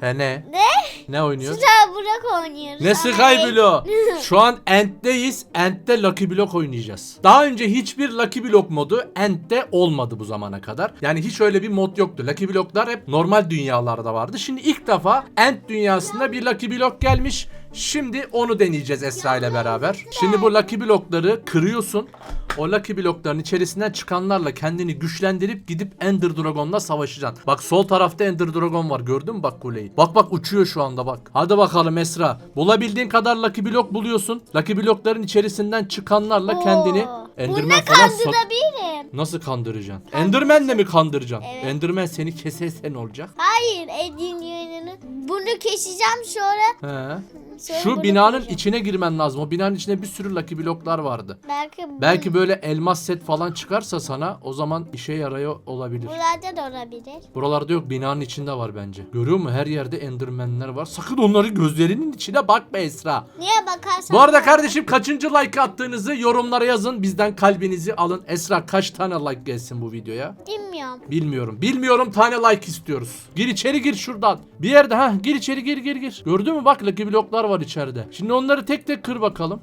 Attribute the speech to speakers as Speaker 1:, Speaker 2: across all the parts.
Speaker 1: He ne?
Speaker 2: Ne?
Speaker 1: Ne oynuyoruz?
Speaker 2: Sıra bırak oynuyoruz.
Speaker 1: Ne Sky Block? Şu an Ent'teyiz. Ent'te Lucky Block oynayacağız. Daha önce hiçbir Lucky Block modu Ent'te olmadı bu zamana kadar. Yani hiç öyle bir mod yoktu. Lucky Block'lar hep normal dünyalarda vardı. Şimdi ilk defa Ent dünyasında bir Lucky Block gelmiş. Şimdi onu deneyeceğiz Esra ile beraber. Şimdi bu Lucky Block'ları kırıyorsun. O Lucky Block'ların içerisinden çıkanlarla kendini güçlendirip gidip Ender Dragon'la savaşacaksın. Bak sol tarafta Ender Dragon var gördün mü bak kuleyi. Bak bak uçuyor şu anda bak. Hadi bakalım Esra. Bulabildiğin kadar Lucky Block buluyorsun. Lucky Block'ların içerisinden çıkanlarla kendini. Enderman
Speaker 2: Bunu
Speaker 1: falan
Speaker 2: kandırabilirim.
Speaker 1: Nasıl kandıracaksın? Enderman'le mi kandıracaksın?
Speaker 2: Evet.
Speaker 1: Enderman seni keserse ne olacak?
Speaker 2: Hayır Edin yönünü. Bunu keseceğim sonra.
Speaker 1: He.
Speaker 2: Sonra
Speaker 1: Şu
Speaker 2: bunu
Speaker 1: binanın
Speaker 2: koyacağım.
Speaker 1: içine girmen lazım. O binanın içinde bir sürü Lucky Block'lar vardı.
Speaker 2: Belki,
Speaker 1: Belki böyle elmas set falan çıkarsa sana o zaman işe yarıyor olabilir.
Speaker 2: Burada da olabilir.
Speaker 1: Buralarda yok binanın içinde var bence. Görüyor musun? Her yerde endermenler var. Sakın onları gözlerinin içine bakma Esra.
Speaker 2: Niye bakarsan.
Speaker 1: Bu arada kardeşim kaçıncı like attığınızı yorumlara yazın. Bizden kalbinizi alın. Esra kaç tane like gelsin bu videoya?
Speaker 2: Bilmiyorum.
Speaker 1: Bilmiyorum. Bilmiyorum tane like istiyoruz. Gir içeri gir şuradan. Bir yerde ha gir içeri gir gir gir. Gördün mü bak Lucky bloklar var içeride. Şimdi onları tek tek kır bakalım.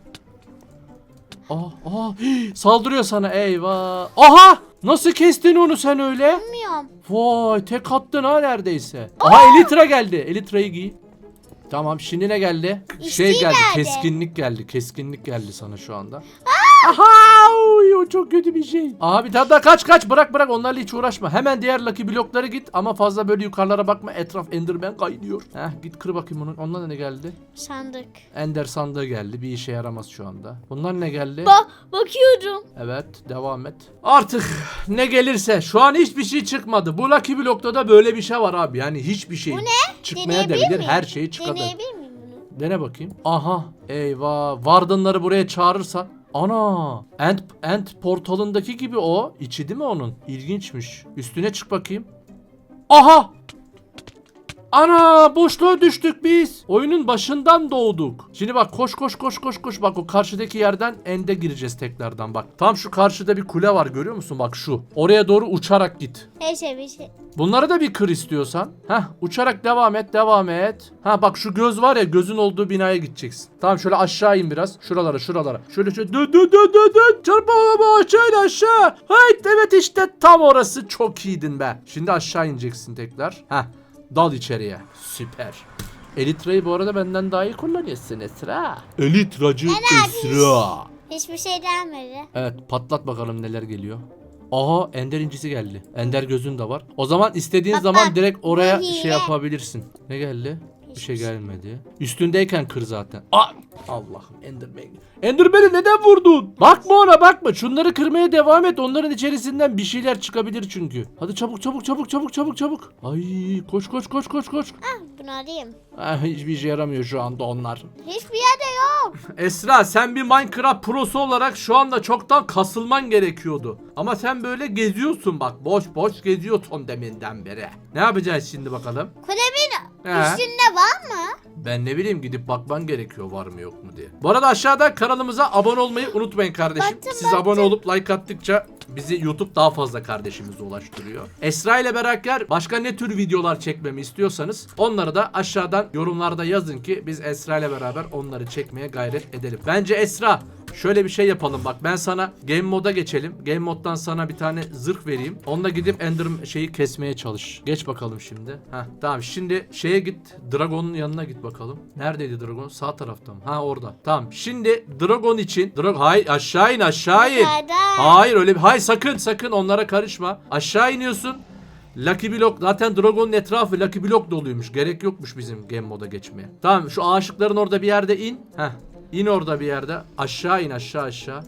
Speaker 1: Aa, aa, hii, saldırıyor sana eyvah. Aha! Nasıl kestin onu sen öyle?
Speaker 2: Bilmiyorum.
Speaker 1: Vay tek attın ha neredeyse. Aha Elytra geldi. Elytra'yı giy. Tamam şimdi ne geldi? Şey
Speaker 2: İsteği
Speaker 1: geldi
Speaker 2: geldi.
Speaker 1: keskinlik geldi. Keskinlik geldi sana şu anda. Aha çok kötü bir şey. Bir tane daha kaç kaç bırak bırak onlarla hiç uğraşma. Hemen diğer Lucky bloklara git ama fazla böyle yukarılara bakma etraf Enderman kaynıyor. Heh git kır bakayım onu. Ondan ne geldi?
Speaker 2: Sandık.
Speaker 1: Ender sandığı geldi. Bir işe yaramaz şu anda. Bunlar ne geldi?
Speaker 2: Ba bakıyorum.
Speaker 1: Evet devam et. Artık ne gelirse şu an hiçbir şey çıkmadı. Bu Lucky Block'ta da böyle bir şey var abi. Yani hiçbir şey çıkmaya
Speaker 2: Deneyebilir
Speaker 1: da bilir.
Speaker 2: miyim?
Speaker 1: Her şeyi çıkabilir.
Speaker 2: Deneyebilir miyim bunu?
Speaker 1: Dene bakayım. Aha eyvah. Vardınları buraya çağırırsan. Ana. End, end portalındaki gibi o. İçi değil mi onun? İlginçmiş. Üstüne çık bakayım. Aha. Ana boşluğa düştük biz. Oyunun başından doğduk. Şimdi bak koş koş koş koş koş. Bak o karşıdaki yerden ende gireceğiz tekrardan bak. Tam şu karşıda bir kule var görüyor musun? Bak şu. Oraya doğru uçarak git.
Speaker 2: Neyse bir şey.
Speaker 1: Bunları da bir kır istiyorsan. Heh uçarak devam et devam et. Ha bak şu göz var ya gözün olduğu binaya gideceksin. Tamam şöyle aşağı in biraz. Şuralara şuralara. Şöyle şöyle dön dön dön dön dön. Çarpma ama aşağı aşağı. Hayt evet işte tam orası çok iyiydin be. Şimdi aşağı ineceksin tekrar. Heh dal içeriye. Süper. Elitra'yı bu arada benden daha iyi kullanıyorsun Esra. Elitracı Esra.
Speaker 2: Hiçbir şey gelmedi.
Speaker 1: Evet patlat bakalım neler geliyor. Aha Ender incisi geldi. Ender gözün de var. O zaman istediğin
Speaker 2: Bak,
Speaker 1: zaman
Speaker 2: bak,
Speaker 1: direkt oraya
Speaker 2: bu hile.
Speaker 1: şey yapabilirsin. Ne geldi? Bir şey gelmedi. Üstündeyken kır zaten. Allah'ım Enderman. Enderman'i neden vurdun? Bakma ona bakma. Şunları kırmaya devam et. Onların içerisinden bir şeyler çıkabilir çünkü. Hadi çabuk çabuk çabuk çabuk çabuk çabuk. Ay koş koş koş koş koş.
Speaker 2: Ah bunu alayım.
Speaker 1: Ah, hiçbir işe yaramıyor şu anda onlar.
Speaker 2: Hiçbir yerde yok.
Speaker 1: Esra sen bir Minecraft prosu olarak şu anda çoktan kasılman gerekiyordu. Ama sen böyle geziyorsun bak boş boş geziyorsun deminden beri. Ne yapacağız şimdi bakalım?
Speaker 2: Kulemin Üstünde var mı?
Speaker 1: Ben ne bileyim gidip bakman gerekiyor var mı yok mu diye. Bu arada aşağıda kanalımıza abone olmayı unutmayın kardeşim.
Speaker 2: Baktım,
Speaker 1: Siz abone olup like attıkça bizi YouTube daha fazla kardeşimize ulaştırıyor. Esra ile beraber başka ne tür videolar çekmemi istiyorsanız onları da aşağıdan yorumlarda yazın ki biz Esra ile beraber onları çekmeye gayret edelim. Bence Esra Şöyle bir şey yapalım bak ben sana game moda geçelim. Game moddan sana bir tane zırh vereyim. Onunla gidip ender şeyi kesmeye çalış. Geç bakalım şimdi. Heh, tamam şimdi şeye git. Dragon'un yanına git bakalım. Neredeydi Dragon? Sağ tarafta mı? Ha orada. Tamam. Şimdi Dragon için Dragon hay aşağı in aşağı in. Hayır öyle bir hayır sakın sakın onlara karışma. Aşağı iniyorsun. Lucky Block zaten Dragon'un etrafı Lucky Block doluymuş. Gerek yokmuş bizim game moda geçmeye. Tamam şu aşıkların orada bir yerde in. Heh. İn orada bir yerde. Aşağı in aşağı aşağı.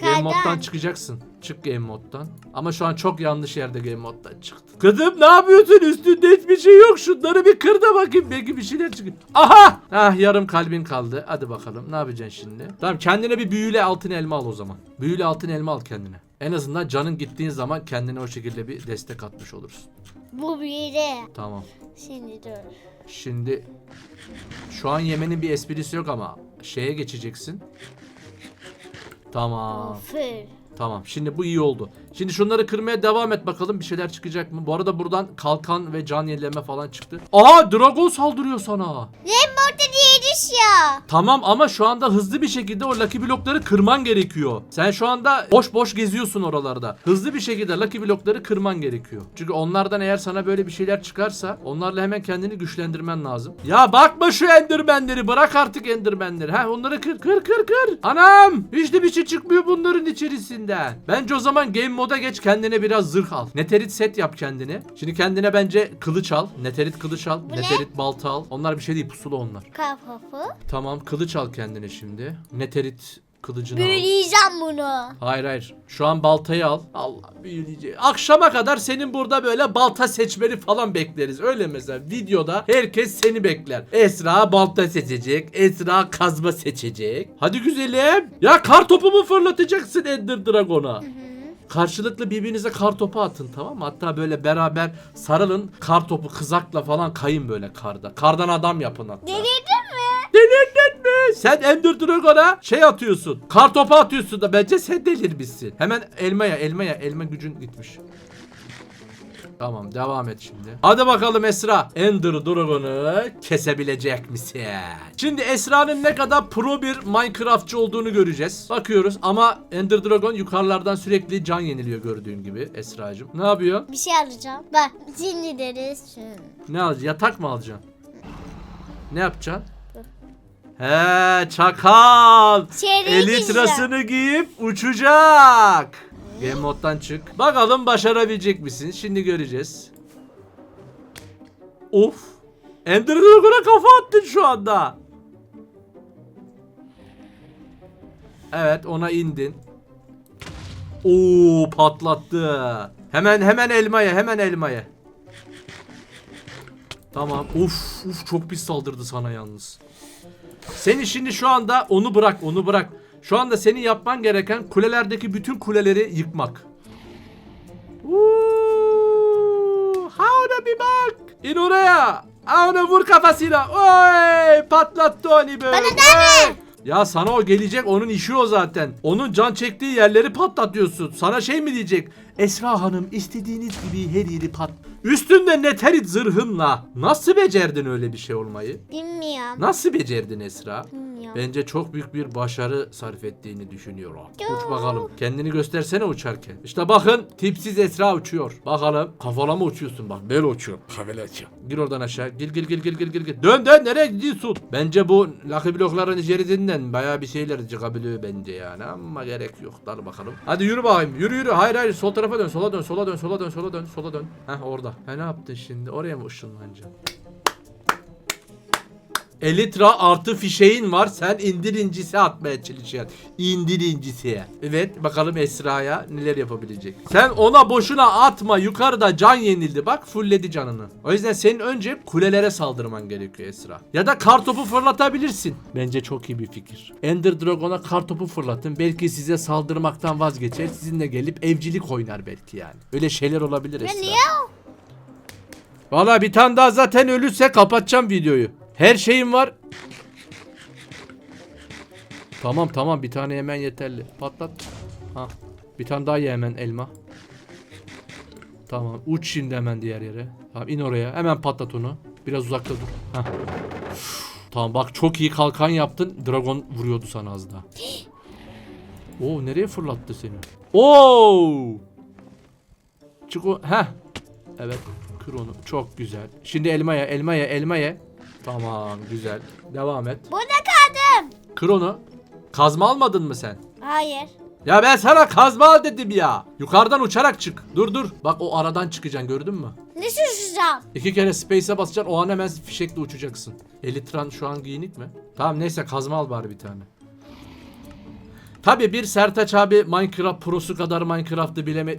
Speaker 1: Game moddan
Speaker 2: Yukarıdan.
Speaker 1: çıkacaksın. Çık game moddan. Ama şu an çok yanlış yerde game moddan çıktın. Kızım ne yapıyorsun? Üstünde hiçbir şey yok. Şunları bir kır da bakayım. Belki bir şeyler çıkıyor. Aha! Hah yarım kalbin kaldı. Hadi bakalım. Ne yapacaksın şimdi? Tamam kendine bir büyülü altın elma al o zaman. Büyülü altın elma al kendine. En azından canın gittiğin zaman kendine o şekilde bir destek atmış olursun.
Speaker 2: Bu biri.
Speaker 1: Tamam.
Speaker 2: Şimdi dur.
Speaker 1: Şimdi şu an yemenin bir esprisi yok ama şeye geçeceksin. Tamam.
Speaker 2: Fır.
Speaker 1: Tamam şimdi bu iyi oldu. Şimdi şunları kırmaya devam et bakalım bir şeyler çıkacak mı? Bu arada buradan kalkan ve can yenileme falan çıktı. Aa dragon saldırıyor sana.
Speaker 2: Rainbow'da değiliz ya.
Speaker 1: Tamam ama şu anda hızlı bir şekilde o Lucky blokları kırman gerekiyor. Sen şu anda boş boş geziyorsun oralarda. Hızlı bir şekilde Lucky blokları kırman gerekiyor. Çünkü onlardan eğer sana böyle bir şeyler çıkarsa onlarla hemen kendini güçlendirmen lazım. Ya bakma şu endermenleri bırak artık endermenleri. Ha onları kır kır kır kır. Anam hiç de bir şey çıkmıyor bunların içerisinden. Bence o zaman game moda geç kendine biraz zırh al. Neterit set yap kendine. Şimdi kendine bence kılıç al. Neterit kılıç al.
Speaker 2: ne?
Speaker 1: Neterit balta al. Onlar bir şey değil pusula onlar.
Speaker 2: Kafafı.
Speaker 1: Tamam kılıç al kendine şimdi. Neterit kılıcını al.
Speaker 2: Büyüleyeceğim bunu.
Speaker 1: Hayır hayır. Şu an baltayı al. Allah büyüleyecek. Akşama kadar senin burada böyle balta seçmeni falan bekleriz. Öyle mesela videoda herkes seni bekler. Esra balta seçecek. Esra kazma seçecek. Hadi güzelim. Ya kar topu mu fırlatacaksın Ender Dragon'a? Karşılıklı birbirinize kar topu atın tamam mı? Hatta böyle beraber sarılın kar topu kızakla falan kayın böyle karda. Kardan adam yapın hatta.
Speaker 2: Mi?
Speaker 1: Sen Ender Dragon'a şey atıyorsun. Kar topu atıyorsun da bence sen delirmişsin. Hemen elmaya elmaya elma gücün gitmiş. Tamam devam et şimdi. Hadi bakalım Esra. Ender Dragon'u kesebilecek misin? Şimdi Esra'nın ne kadar pro bir Minecraftçı olduğunu göreceğiz. Bakıyoruz ama Ender Dragon yukarılardan sürekli can yeniliyor gördüğün gibi Esra'cığım. Ne yapıyor?
Speaker 2: Bir şey alacağım. Bak şimdi deriz.
Speaker 1: Ne alacaksın? Yatak mı alacaksın? Ne yapacaksın? He çakal.
Speaker 2: Gideceğim.
Speaker 1: Elitrasını giyip uçacak. Game moddan çık. Bakalım başarabilecek misin? Şimdi göreceğiz. Of. Ender Dragon'a kafa attın şu anda. Evet ona indin. Oo patlattı. Hemen hemen elmaya hemen elmaya. Tamam. Uf uf çok pis saldırdı sana yalnız. Seni şimdi şu anda onu bırak onu bırak. Şu anda senin yapman gereken kulelerdeki bütün kuleleri yıkmak. Uuu, Havna bir bak. İn oraya. Havna vur kafasına. Oy patlattı onu böyle.
Speaker 2: Bana deme.
Speaker 1: Ya sana o gelecek onun işi o zaten. Onun can çektiği yerleri patlatıyorsun. Sana şey mi diyecek? Esra Hanım istediğiniz gibi her yeri pat. Üstünde neterit zırhınla. Nasıl becerdin öyle bir şey olmayı?
Speaker 2: Bilmiyorum.
Speaker 1: Nasıl becerdin Esra?
Speaker 2: Bilmiyorum.
Speaker 1: Bence çok büyük bir başarı sarf ettiğini düşünüyorum. Uç bakalım. Kendini göstersene uçarken. İşte bakın tipsiz Esra uçuyor. Bakalım kafala mı uçuyorsun bak böyle uçuyor. Kafala uçuyor. Gir oradan aşağı. Gir gir gir gir gir gir. Dön dön nereye gidiyorsun? Bence bu Lucky blokların içerisinden bayağı bir şeyler çıkabiliyor bence yani ama gerek yok. Dar bakalım. Hadi yürü bakayım. Yürü yürü. Hayır hayır sol tarafa dön. Sola dön. Sola dön. Sola dön. Sola dön. Sola dön. Heh orada. Ha ne yaptın şimdi? Oraya mı ışınlanacaksın? Elitra artı fişeğin var. Sen indirincisi atmaya çalışıyorsun. İndirincisi. Evet bakalım Esra'ya neler yapabilecek. Sen ona boşuna atma. Yukarıda can yenildi. Bak fullledi canını. O yüzden senin önce kulelere saldırman gerekiyor Esra. Ya da kartopu fırlatabilirsin. Bence çok iyi bir fikir. Ender Dragon'a kartopu fırlatın. Belki size saldırmaktan vazgeçer. Sizinle gelip evcilik oynar belki yani. Öyle şeyler olabilir Esra. Valla bir tane daha zaten ölürse kapatacağım videoyu. Her şeyim var. Tamam tamam bir tane yemen yeterli. Patlat. Ha. Bir tane daha ye hemen elma. Tamam uç şimdi hemen diğer yere. Tamam in oraya hemen patlat onu. Biraz uzakta dur. Hah. Tamam bak çok iyi kalkan yaptın. Dragon vuruyordu sana az daha. Oo nereye fırlattı seni? Oo! Çık o. Heh. Evet. Kır onu. Çok güzel. Şimdi elmaya, elmaya, elmaya. Tamam, güzel. Devam et.
Speaker 2: Burada kaldım.
Speaker 1: Kır onu. Kazma almadın mı sen?
Speaker 2: Hayır.
Speaker 1: Ya ben sana kazma al dedim ya. Yukarıdan uçarak çık. Dur dur. Bak o aradan çıkacaksın gördün mü?
Speaker 2: Ne susacağım?
Speaker 1: İki kere space'e basacaksın o an hemen fişekle uçacaksın. Elitran şu an giyinik mi? Tamam neyse kazma al bari bir tane. Tabi bir Sertaç abi Minecraft prosu kadar Minecraft'ı bileme...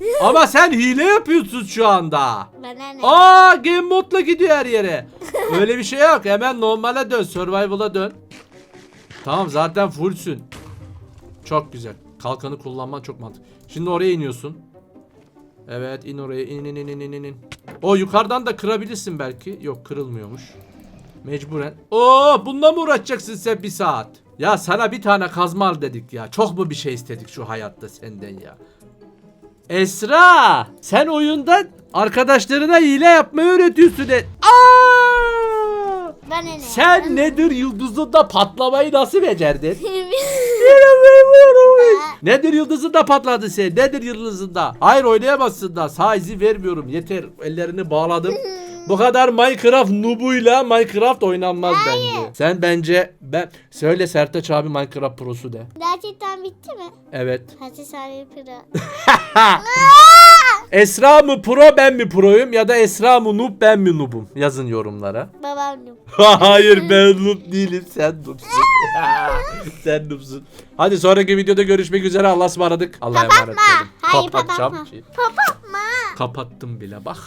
Speaker 1: Ama sen hile yapıyorsun şu anda.
Speaker 2: Bana ne?
Speaker 1: Aa game modla gidiyor her yere. Öyle bir şey yok. Hemen normale dön. Survival'a dön. Tamam zaten fullsün. Çok güzel. Kalkanı kullanman çok mantıklı. Şimdi oraya iniyorsun. Evet in oraya. İn in in in in in. O yukarıdan da kırabilirsin belki. Yok kırılmıyormuş. Mecburen. Oo bununla mı uğraşacaksın sen bir saat? Ya sana bir tane kazma al dedik ya. Çok mu bir şey istedik şu hayatta senden ya? Esra! Sen oyunda arkadaşlarına hile yapmayı öğretiyorsun. E- Aa!
Speaker 2: Bana ne?
Speaker 1: Sen nedir yıldızında patlamayı nasıl becerdin? Nedir yıldızında patladı sen? Nedir yıldızında? Hayır oynayamazsın da. Sağ izi vermiyorum. Yeter. Ellerini bağladım. Bu kadar Minecraft noobuyla Minecraft oynanmaz bence. Sen bence ben söyle Sertaç abi Minecraft prosu de.
Speaker 2: Gerçekten bitti mi?
Speaker 1: Evet.
Speaker 2: Hadi pıra.
Speaker 1: Esra mı pro ben mi proyum ya da Esra mı noob ben mi noobum? Yazın yorumlara.
Speaker 2: Babam noob.
Speaker 1: Hayır ben noob değilim sen noobsun. sen noobsun. Hadi sonraki videoda görüşmek üzere. Allah'a ısmarladık. Allah'a emanet olun.
Speaker 2: Hayır
Speaker 1: Kapatacağım.
Speaker 2: Papatma.
Speaker 1: Kapattım bile bak.